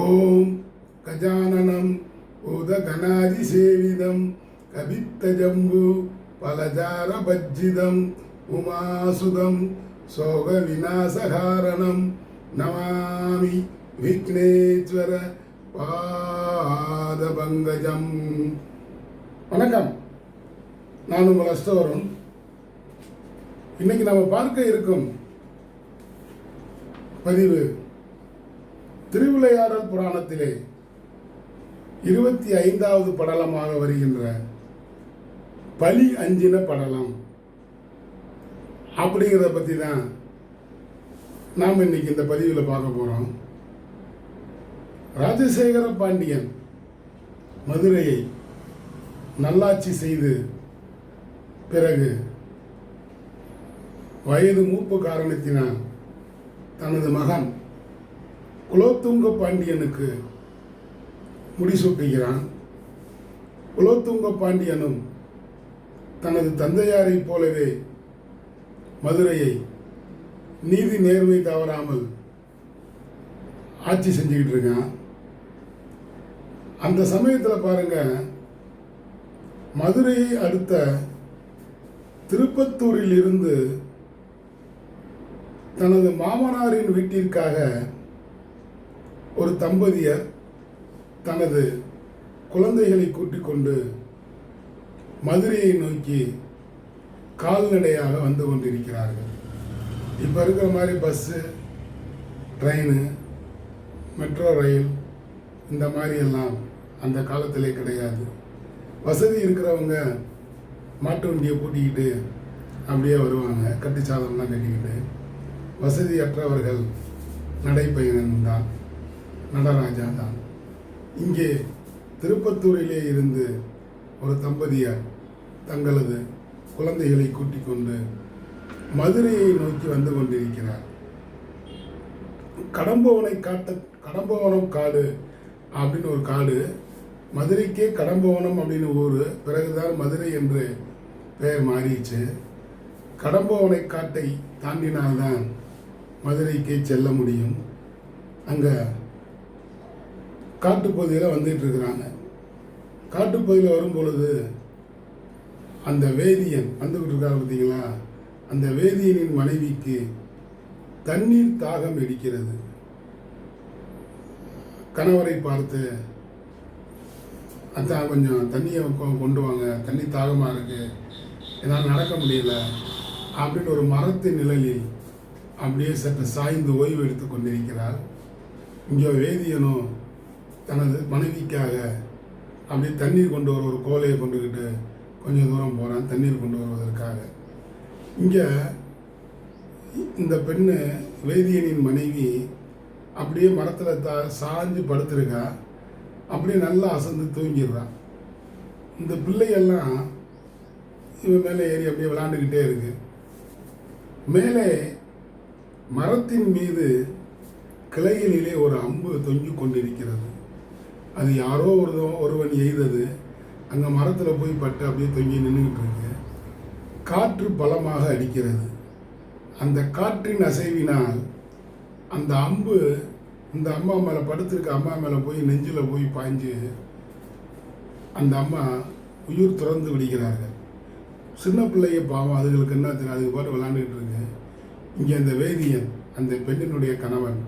ஓம் கஜானனம் உதகணாதிசேவிதம் கபித்தஜம்பு பலஜாரபஜ்ஜிதம் உமாசுதம் சோக விநாசகாரணம் நமாமி விக்னேஸ்வர பாதபங்கஜம். வணக்கம். நான் உங்கள் அஸ்தவரும் இன்னைக்கு நம்ம பார்க்க இருக்கும் பதிவு திருவிளையாடல் புராணத்திலே இருபத்தி ஐந்தாவது படலமாக வருகின்ற பலி அஞ்சின படலம். அப்படிங்கிறத பற்றி தான் நாம் இன்னைக்கு இந்த பதிவில் பார்க்க போகிறோம் ராஜசேகர பாண்டியன் மதுரையை நல்லாட்சி செய்து பிறகு வயது மூப்பு காரணத்தினால் தனது மகன் குலோத்துங்க பாண்டியனுக்கு முடிசூட்டுகிறான் குலோத்துங்க பாண்டியனும் தனது தந்தையாரைப் போலவே மதுரையை நீதி நேர்மை தவறாமல் ஆட்சி செஞ்சுக்கிட்டு இருக்கான். அந்த சமயத்தில் பாருங்க மதுரையை அடுத்த திருப்பத்தூரில் இருந்து தனது மாமனாரின் வீட்டிற்காக ஒரு தம்பதியர் தனது குழந்தைகளை கூட்டிக் கொண்டு மதுரையை நோக்கி கால்நடையாக வந்து கொண்டிருக்கிறார்கள். இப்போ இருக்கிற மாதிரி பஸ்ஸு ட்ரெயின் மெட்ரோ ரயில் இந்த மாதிரி எல்லாம் அந்த காலத்திலே கிடையாது. வசதி இருக்கிறவங்க மாட்டு வண்டியை பூட்டிக்கிட்டு அப்படியே வருவாங்க கட்டு சாதம்லாம் கட்டிக்கிட்டு. வசதியற்றவர்கள் நடைப்பயணம் தான் நடராஜா தான் இங்கே திருப்பத்தூரிலே இருந்து ஒரு தம்பதியார் தங்களது குழந்தைகளை கூட்டிக் கொண்டு மதுரையை நோக்கி வந்து கொண்டிருக்கிறார். கடம்பவனை காட்ட கடம்பவனம் காடு அப்படின்னு ஒரு காடு மதுரைக்கே கடம்பவனம் அப்படின்னு ஊர் பிறகுதான் மதுரை என்று பெயர் மாறிடுச்சு. கடம்பவனை காட்டை தாண்டினால்தான் மதுரைக்கே செல்ல முடியும். அங்கே காட்டுப்பகுதியில் வந்துட்டு இருக்கிறாங்க. காட்டுப்பகுதியில் வரும் பொழுது அந்த வேதியன் வந்துக்கிட்டு இருக்காரு பார்த்தீங்களா? அந்த வேதியனின் மனைவிக்கு தண்ணீர் தாகம் எடுக்கிறது. கணவரை பார்த்து அதான் கொஞ்சம் தண்ணியை கொ- கொண்டு வாங்க. தண்ணி தாகமாக இருக்கு. என்னால் நடக்க முடியல. அப்படின்னு ஒரு மரத்தின் நிழலில் அப்படியே சற்று சாய்ந்து ஓய்வு எடுத்து கொண்டிருக்கிறார். இங்கே வேதியனும் தனது மனைவிக்காக அப்படியே தண்ணீர் கொண்டு வர ஒரு கோலையை கொண்டுக்கிட்டு கொஞ்சம் தூரம் போகிறான் தண்ணீர் கொண்டு வருவதற்காக. இங்கே இந்த பெண்ணு வேதியனின் மனைவி அப்படியே மரத்தில் தா சாஞ்சு படுத்திருக்கா. அப்படியே நல்லா அசந்து தூங்கிடுறான் இந்த பிள்ளையெல்லாம் இவன் மேலே ஏறி அப்படியே விளாண்டுக்கிட்டே இருக்கு. மேலே மரத்தின் மீது கிளைகளிலே ஒரு அம்பு தொங்கி கொண்டிருக்கிறது அது யாரோ ஒரு ஒருவன் எய்தது அங்கே மரத்தில் போய் பட்டு அப்படியே தொங்கி நின்றுக்கிட்டு இருக்கு. காற்று பலமாக அடிக்கிறது. அந்த காற்றின் அசைவினால் அந்த அம்பு இந்த அம்மா மேலே படுத்திருக்க அம்மா மேலே போய் நெஞ்சில் போய் பாய்ஞ்சு அந்த அம்மா உயிர் துறந்து விடுகிறார்கள். சின்ன பிள்ளைய பாவம் அதுகளுக்கு என்ன தெரியும்? அதுக்கு பாட்டு விளாண்டுக்கிட்டு இருக்கு. இங்கே அந்த வேதியன் அந்த பெண்ணினுடைய கணவன்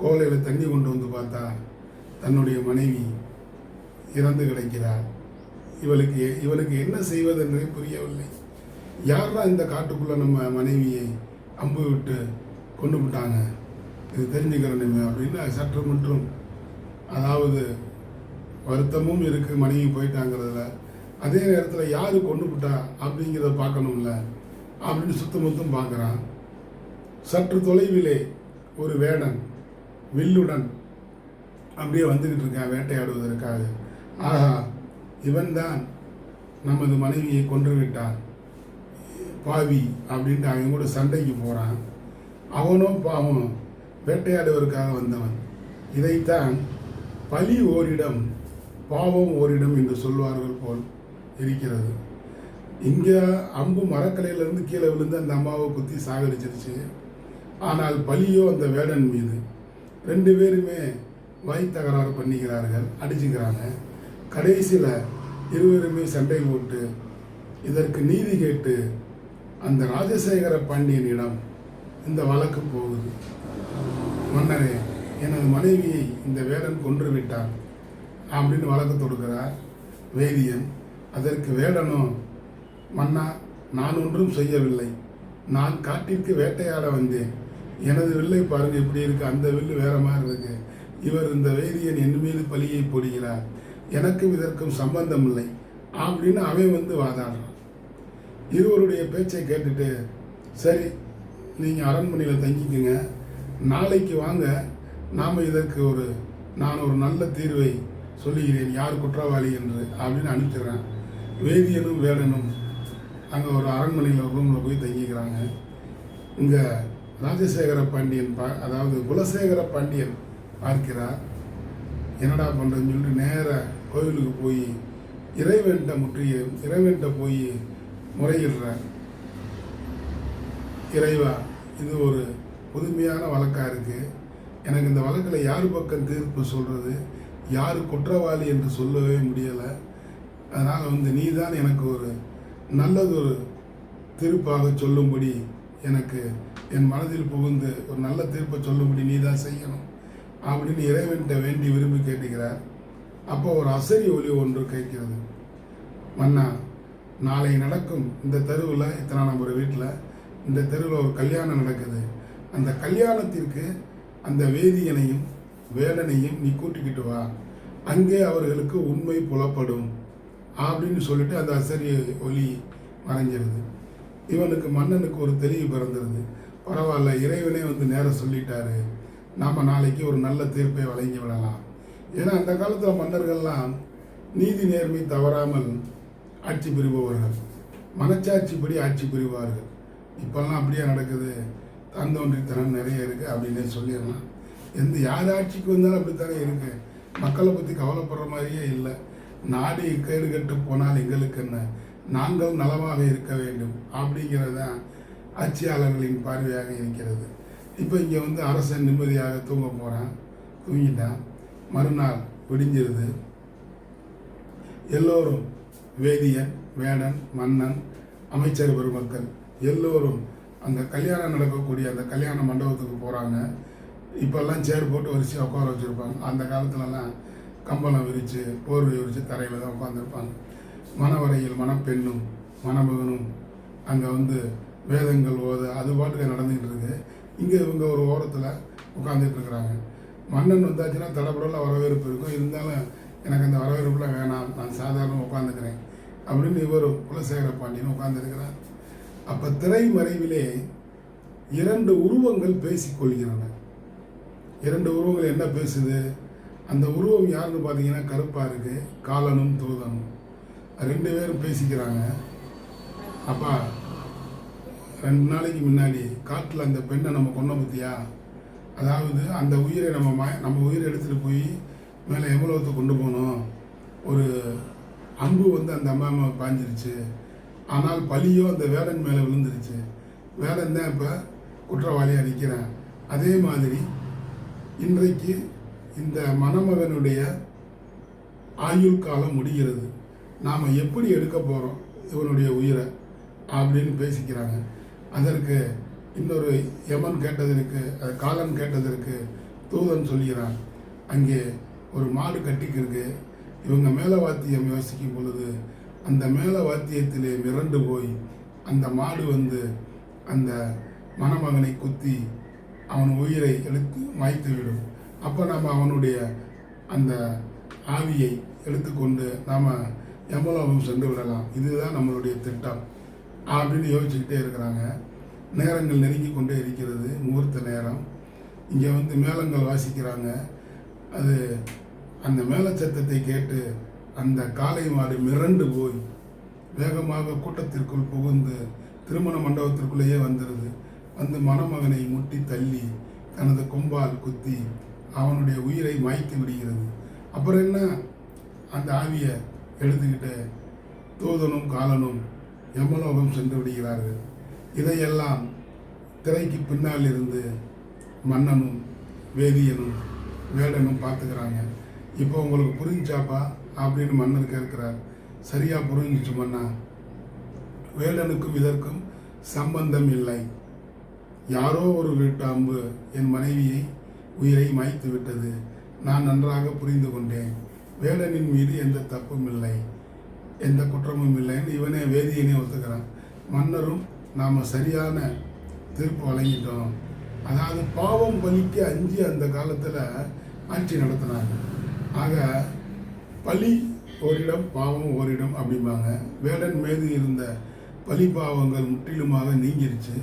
கோலையில் தண்ணி கொண்டு வந்து பார்த்தா தன்னுடைய மனைவி இறந்து கிடக்கிறார் இவளுக்கு இவளுக்கு என்ன செய்வதென்றே புரியவில்லை. யாரா இந்த காட்டுக்குள்ளே நம்ம மனைவியை அம்பு விட்டு கொண்டு விட்டாங்க? இது தெரிஞ்சுக்கிறேன் அப்படின்னு சற்று மற்றும். அதாவது வருத்தமும் இருக்குது மனைவி போயிட்டாங்கிறதுல. அதே நேரத்தில் யார் கொண்டு விட்டா அப்படிங்கிறத பார்க்கணும்ல. அப்படின்னு சுத்தமுத்தம் பார்க்குறான். சற்று தொலைவிலே ஒரு வேடன் வில்லுடன் அப்படியே வந்துக்கிட்டு இருக்கான் வேட்டையாடுவதற்காக. ஆஹா இவன்தான் நமது மனைவியை கொன்று விட்டான் பாவி அப்படின்ட்டு அவன் கூட சண்டைக்கு போகிறான் அவனும் பாவம் வேட்டையாடுவதற்காக வந்தவன். இதைத்தான் பலி ஓரிடம் பாவம் ஓரிடம் என்று சொல்வார்கள் போல் இருக்கிறது. இங்கே அம்பு மரக்கலையிலேருந்து கீழே விழுந்து அந்த அம்மாவை குத்தி சாகடிச்சிருச்சு. ஆனால் பலியோ அந்த வேடன் மீது. ரெண்டு பேருமே வாய் தகராறு பண்ணிக்கிறார்கள் அடிச்சுக்கிறாங்க. கடைசியில் இருவருமே சண்டை போட்டு இதற்கு நீதி கேட்டு அந்த ராஜசேகர பாண்டியனிடம் இந்த வழக்கு போகுது. மன்னரே எனது மனைவியை இந்த வேடன் கொன்று விட்டான் அப்படின்னு வழக்கு தொடுக்கிறார் வேதியன். அதற்கு வேடனும் மன்னா நான் ஒன்றும் செய்யவில்லை. நான் காட்டிற்கு வேட்டையாட வந்தேன். எனது வில்லை பாருங்கள் இப்படி இருக்குது அந்த வில்லு வேற மாதிரி இருக்குது இவர் இந்த வேதியன் என் மீது பழியை போடுகிறார். எனக்கும் இதற்கும் சம்பந்தம் இல்லை அப்படின்னு அவன் வந்து வாதாடுறான். இருவருடைய பேச்சை கேட்டுட்டு சரி நீங்கள் அரண்மனையில் தங்கிக்கங்க. நாளைக்கு வாங்க. நாம் இதற்கு ஒரு நான் ஒரு நல்ல தீர்வை சொல்லுகிறேன். யார் குற்றவாளி என்று அப்படின்னு அனுப்பிச்சிடுறேன் வேதியனும் வேடனும் அங்கே ஒரு அரண்மனையில் ரூமில் போய் தங்கிக்கிறாங்க. இங்கே ராஜசேகர பாண்டியன் பா அதாவது குலசேகர பாண்டியன் பார்க்கிறார். என்னடா பண்ணுறேன்னு சொல்லிட்டு நேராக கோவிலுக்கு போய் இறைவன்கிட்ட முற்றிய இறைவன்கிட்ட போய் முறையிடுறார். இறைவா இது ஒரு புதுமையான வழக்காக இருக்குது எனக்கு இந்த வழக்கில் யார் பக்கம் தீர்ப்பு சொல்கிறது யார் குற்றவாளி என்று சொல்லவே முடியலை. அதனால் வந்து நீ தான் எனக்கு ஒரு நல்லதொரு தீர்ப்பாக சொல்லும்படி எனக்கு என் மனதில் புகுந்து ஒரு நல்ல தீர்ப்பை சொல்லும்படி நீ தான் செய்யணும். அப்படின்னு இறைவன்கிட்ட வேண்டி விரும்பி கேட்டுக்கிறார். அப்போ ஒரு அசரி ஒலி ஒன்று கேட்கிறது. மன்னா நாளை நடக்கும் இந்த தெருவில் இத்தனை நம்பர் வீட்டில் இந்த தெருவில் ஒரு கல்யாணம் நடக்குது. அந்த கல்யாணத்திற்கு அந்த வேதியனையும் வேடனையும் நீ கூட்டிக்கிட்டு வா. அங்கே அவர்களுக்கு உண்மை புலப்படும் அப்படின்னு சொல்லிட்டு அந்த அசரிய ஒலி மறைஞ்சிருது. இவனுக்கு மன்னனுக்கு ஒரு தெளிவு பிறந்துருது. பரவாயில்ல இறைவனே வந்து நேரம் சொல்லிட்டாரு. நாம் நாளைக்கு ஒரு நல்ல தீர்ப்பை வழங்கி விடலாம். ஏன்னா அந்த காலத்தில் மன்னர்கள்லாம் நீதி நேர்மை தவறாமல் ஆட்சி புரிபவர்கள். மனச்சாட்சிப்படி ஆட்சி புரிவார்கள். இப்போல்லாம் அப்படியே நடக்குது. தந்தோன்றித்தனம் நிறைய இருக்குது அப்படின்னே சொல்லிடலாம். எந்த யார் ஆட்சிக்கு வந்தாலும் அப்படித்தானே இருக்குது மக்களை பற்றி கவலைப்படுற மாதிரியே இல்லை. நாடு கேடு கட்டு போனால் எங்களுக்கு என்ன? நாங்கள் நலமாக இருக்க வேண்டும். அப்படிங்கிறது தான் ஆட்சியாளர்களின் பார்வையாக இருக்கிறது. இப்போ இங்கே வந்து அரசன் நிம்மதியாக தூங்க போகிறான் தூங்கிட்டான். மறுநாள் விடிஞ்சிருது. எல்லோரும் வேதியன் வேடன் மன்னன் அமைச்சர் பெருமக்கள் எல்லோரும் அந்த கல்யாணம் நடக்கக்கூடிய அந்த கல்யாண மண்டபத்துக்கு போகிறாங்க. இப்போல்லாம் சேர் போட்டு வரிசையாக உட்கார வச்சுருப்பாங்க. அந்த காலத்துலலாம் கம்பளம் விரித்து போர்வை விரித்து தரையில் தான் உட்காந்துருப்பாங்க. மணவரையில் மணப்பெண்ணும் மணமகனும் அங்கே வந்து வேதங்கள் ஓத அது பாட்டுக்கு நடந்துக்கிட்டு இருக்குது இங்கே இவங்க ஒரு ஓரத்தில் உட்காந்துட்டு இருக்கிறாங்க. மன்னன் வந்தாச்சுன்னா தடப்படலாம் வரவேற்பு இருக்கும். இருந்தாலும் எனக்கு அந்த வரவேற்புலாம் வேணாம். நான் சாதாரண உட்காந்துக்கிறேன் அப்படின்னு இவர் குலசேகர பாண்டியன் உட்காந்துருக்கிறார் அப்போ திரை மறைவிலே இரண்டு உருவங்கள் பேசிக்கொள்கிறன இரண்டு உருவங்கள் என்ன பேசுது? அந்த உருவம் யாருன்னு பார்த்தீங்கன்னா கருப்பாக இருக்குது காலனும் தூதனும். ரெண்டு பேரும் பேசிக்கிறாங்க. அப்பா ரெண்டு நாளைக்கு முன்னாடி காட்டில் அந்த பெண்ணை நம்ம கொண்ட பற்றியா அதாவது அந்த உயிரை நம்ம ம நம்ம உயிரை எடுத்துகிட்டு போய் மேலே எவ்வளோத்தை கொண்டு போனோம்? ஒரு அன்பு வந்து அந்த அம்மா அம்மா பாஞ்சிருச்சு. ஆனால் பழியோ அந்த வேடன் மேலே விழுந்துருச்சு. வேடன் தான் இப்போ குற்றவாளியாக நிற்கிறேன் அதே மாதிரி இன்றைக்கு இந்த மணமகனுடைய ஆயுள் காலம் முடிகிறது. நாம் எப்படி எடுக்க போகிறோம் இவனுடைய உயிரை? அப்படின்னு பேசிக்கிறாங்க. அதற்கு இன்னொரு யமன் கேட்டதற்கு அது காலன் கேட்டதற்கு தூதன் சொல்கிறான் அங்கே ஒரு மாடு கட்டிக்கிருக்கு. இவங்க மேல வாத்தியம் யோசிக்கும் பொழுது அந்த மேல வாத்தியத்திலே மிரண்டு போய் அந்த மாடு வந்து அந்த மணமகனை குத்தி அவன் உயிரை எடுத்து மாய்த்துவிடும் அப்போ நம்ம அவனுடைய அந்த ஆவியை எடுத்துக்கொண்டு நாம் யமலோகம் சென்று விடலாம். இதுதான் நம்மளுடைய திட்டம். அப்படின்னு யோசிச்சுக்கிட்டே இருக்கிறாங்க. நேரங்கள் நெருங்கி கொண்டே இருக்கிறது முகூர்த்த நேரம். இங்கே வந்து மேளங்கள் வாசிக்கிறாங்க. அது அந்த மேலச்சத்தத்தை கேட்டு அந்த காளை மாடு மிரண்டு போய் வேகமாக கூட்டத்திற்குள் புகுந்து திருமண மண்டபத்திற்குள்ளேயே வந்துடுது வந்து மணமகனை முட்டி தள்ளி தனது கொம்பால் குத்தி அவனுடைய உயிரை மாய்த்து விடுகிறது. அப்புறம் என்ன? அந்த ஆவியை எடுத்துக்கிட்டு தூதனும் காலனும் யமலோகம் சென்று விடுகிறார்கள் இதையெல்லாம் திரைக்கு பின்னால் இருந்து மன்னனும் வேதியனும் வேடனும் பார்த்துக்கிறாங்க. இப்போ உங்களுக்கு புரிஞ்சாப்பா? அப்படின்னு மன்னர் கேட்கிறார். சரியாக புரிஞ்சிச்சு மன்னா. வேடனுக்கும் இதற்கும் சம்பந்தம் இல்லை. யாரோ ஒரு வீட்டு அம்பு என் மனைவியை உயிரை மாய்த்து விட்டது நான் நன்றாக புரிந்து கொண்டேன். வேடனின் மீது எந்த தப்பும் இல்லை. எந்த குற்றமும் இல்லைன்னு இவனே வேதியனே ஒத்துக்கிறான். மன்னரும் நாம் சரியான தீர்ப்பு வழங்கிட்டோம். அதாவது பாவம் பலிக்கு அஞ்சு அந்த காலத்தில் ஆட்சி நடத்தினாங்க. ஆக பலி ஓரிடம் பாவம் ஓரிடம் அப்படிம்பாங்க. வேடன் மீது இருந்த பலி பாவங்கள் முற்றிலுமாக நீங்கிருச்சு.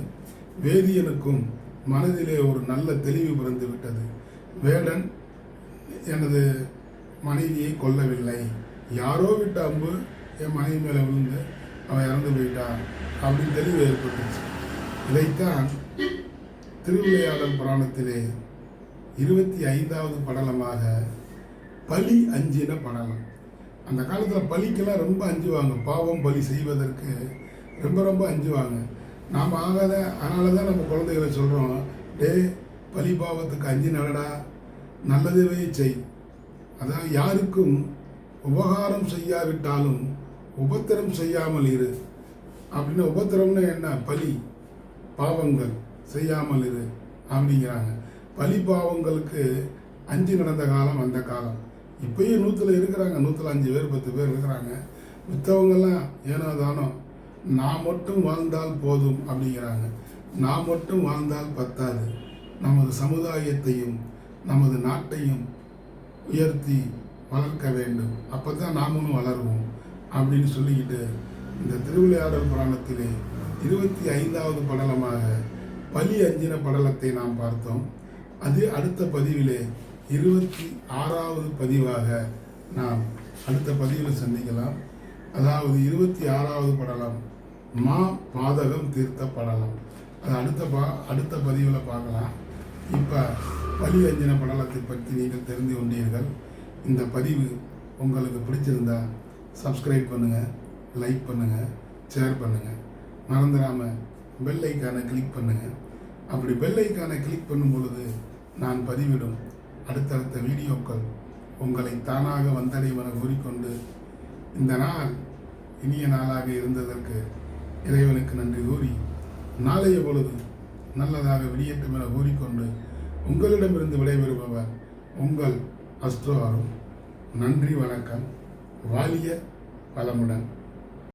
வேதியனுக்கும் மனதிலே ஒரு நல்ல தெளிவு பிறந்து விட்டது. வேடன் எனது மனைவியை கொல்லவில்லை. யாரோ விட்ட அம்பு என் மனைவி மேலே விழுந்து அவன் இறந்து போயிட்டான் அப்படின்னு தெளிவு ஏற்பட்டுச்சு இதைத்தான் திருவிளையாடல் புராணத்திலே இருபத்தி ஐந்தாவது படலமாக பலி அஞ்சின படலம். அந்த காலத்தில் பலிக்கெல்லாம் ரொம்ப அஞ்சுவாங்க. பாவம் பலி செய்வதற்கு ரொம்ப ரொம்ப அஞ்சுவாங்க. நாம் ஆகாத அதனால தான் நம்ம குழந்தைகளை சொல்கிறோம் டே பலி பாவத்துக்கு அஞ்சு நடடா நல்லதுவே செய். அதாவது யாருக்கும் உபகாரம் செய்யாவிட்டாலும் உபத்திரம் செய்யாமல் இரு. அப்படின்னு உபத்திரம்னு என்ன? பலி. பாவங்கள் செய்யாமல் இரு அப்படிங்கிறாங்க. பலி பாவங்களுக்கு அஞ்சு நடந்த காலம் அந்த காலம். இப்பயும் நூற்றில் இருக்கிறாங்க. நூற்றில் அஞ்சு பேர் பத்து பேர் இருக்கிறாங்க. மித்தவங்கெல்லாம் ஏனோ தானோ நான் மட்டும் வாழ்ந்தால் போதும் அப்படிங்கிறாங்க. நான் மட்டும் வாழ்ந்தால் பத்தாது. நமது சமுதாயத்தையும் நமது நாட்டையும் உயர்த்தி வளர்க்க வேண்டும். அப்போ தான் நாமளும் வளருவோம். அப்படின்னு சொல்லிக்கிட்டு இந்த திருவிளையாடல் புராணத்திலே இருபத்தி ஐந்தாவது படலமாக பலி அஞ்சின படலத்தை நாம் பார்த்தோம். அது அடுத்த பதிவிலே இருபத்தி ஆறாவது பதிவாக நாம் அடுத்த பதிவில் சந்திக்கலாம். அதாவது இருபத்தி ஆறாவது படலம் மா பாதகம் தீர்த்த படலம். அது அடுத்த பா அடுத்த பதிவில் பார்க்கலாம். இப்போ பலி அஞ்சின படலத்தை பற்றி நீங்கள் தெரிந்து கொண்டீர்கள். இந்த பதிவு உங்களுக்கு பிடிச்சிருந்தா சப்ஸ்கிரைப் பண்ணுங்கள் லைக் பண்ணுங்கள் ஷேர் பண்ணுங்கள் மறந்துடாமல் பெல் ஐக்கானை கிளிக் பண்ணுங்கள் அப்படி பெல் ஐக்கானை கிளிக் பண்ணும் பொழுது நான் பதிவிடும் அடுத்தடுத்த வீடியோக்கள் உங்களை தானாக வந்தடைவென கூறிக்கொண்டு இந்த நாள் இனிய நாளாக இருந்ததற்கு இறைவனுக்கு நன்றி கூறி நாளைய பொழுது நல்லதாக விடியட்டும் என கூறிக்கொண்டு உங்களிடமிருந்து விடைபெறுபவர் உங்கள் அஸ்ட்ரோ அருண். நன்றி வணக்கம். வாலிய வளமுடன்